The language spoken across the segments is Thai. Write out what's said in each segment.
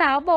สาวโบ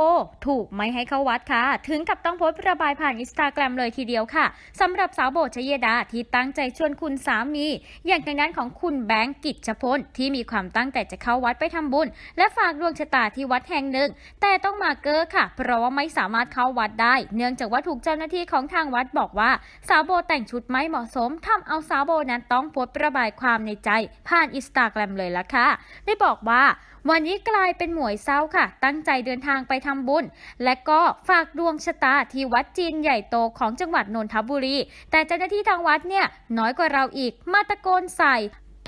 ถูกไม่ให้เข้าวัดค่ะ ถึงกับต้องโพสต์ระบายผ่านอินสตาแกรมเลยทีเดียวค่ะสำหรับสาวโบชเยดาที่ตั้งใจชวนคุณสามี อย่างทางด้านของคุณแบงก์กิจชพลที่มีความตั้งใจจะเข้าวัดไปทำบุญ และฝากดวงชะตาที่วัดแห่งหนึ่ง แต่ต้องมาเก้อค่ะ เพราะว่าไม่สามารถเข้าวัดได้ เนื่องจากว่าถูกเจ้าหน้าที่ของทางวัดบอกว่า สาวโบแต่งชุดไม่เหมาะสมทำเอาสาวโบนั้นต้องโพสต์ระบายความในใจ ผ่านอินสตาแกรมเลยละค่ะได้บอกว่า วันนี้กลายเป็นหมวยเศร้าค่ะ ตั้งใจเดินทางไปทำบุญ และก็ฝากดวงชะตาที่วัดจีนใหญ่โตของจังหวัดนนทบุรี แต่เจ้าหน้าที่ทางวัดเนี่ยน้อยกว่าเราอีกมาตะโกนใส่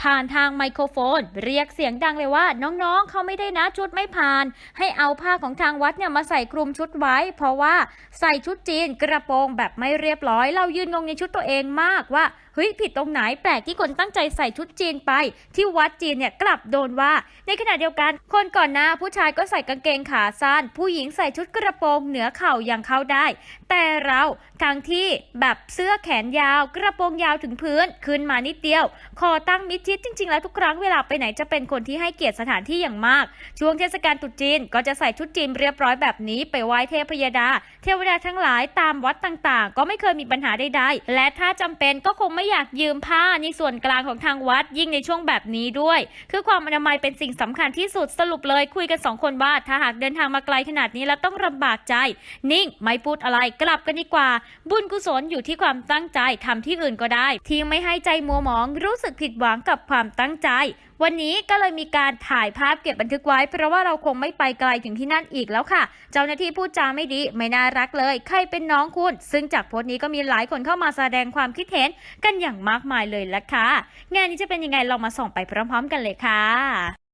ผ่านทางไมโครโฟน เรียกเสียงดังเลยว่า น้องๆ เขาไม่ได้นะชุดไม่ผ่าน ให้เอาผ้าของทางวัดเนี่ยมาใส่คลุมชุดไว้ เพราะว่าใส่ชุดจีนกระโปรงแบบไม่เรียบร้อย เรายืนงงในชุดตัวเองมากว่าเฮ้ยผิดตรงไหนแปลกที่คนตั้งใจใส่ชุดจีนไป ที่วัดจีนเนี่ยกลับโดนว่า ในขณะเดียวกัน คนก่อนหน้าผู้ชายก็ใส่กางเกงขาสั้นผู้หญิงใส่ชุดกระโปรงเหนือเข่าอยังเข้าได้ แต่เราทางที่แบบเสื้อแขนยาว กระโปรงยาวถึงพื้นขึ้นมานิดเดียว คอตั้งมิดชิดจริง ๆ แล้วทุกครั้งเวลาไปไหนจะเป็นคนที่ให้เกียรติสถานที่อย่างมาก ช่วงเทศกาลตรุษจีนก็จะใส่ชุดจีนเรียบร้อยแบบนี้ไปไหว้เทพยดา เทวดาทั้งหลายตามวัดต่างๆ ก็ไม่เคยมีปัญหาใดๆ และถ้าจำเป็นก็คงไม่อยากยืมผ้าในส่วนกลางของทางวัดยิ่งในช่วงแบบนี้ด้วย คือความอนามัยเป็นสิ่งสำคัญที่สุดสรุปเลยคุยกันสองคนว่าถ้าหากเดินทางมาไกลขนาดนี้แล้วต้องลำบากใจ นิ่งไม่พูดอะไรกลับกันดีกว่า บุญกุศลอยู่ที่ความตั้งใจทำที่อื่นก็ได้ ที่ไม่ให้ใจมัวหมองรู้สึกผิดหวังกับความตั้งใจ วันนี้ก็เลยมีการถ่ายภาพเก็บบันทึกไว้ เพราะว่าเราคงไม่ไปไกลถึงที่นั่นอีกแล้วค่ะ เจ้าหน้าที่พูดจาไม่ดีไม่น่ารักเลย ใครเป็นน้องคุณ ซึ่งจากโพสต์นี้ก็มีหลายคนเข้ามาแสดงความคิดเห็นกันอย่างมากมายเลยละค่ะ งานนี้จะเป็นยังไงเรามาส่องไปพร้อม ๆ กันเลยค่ะ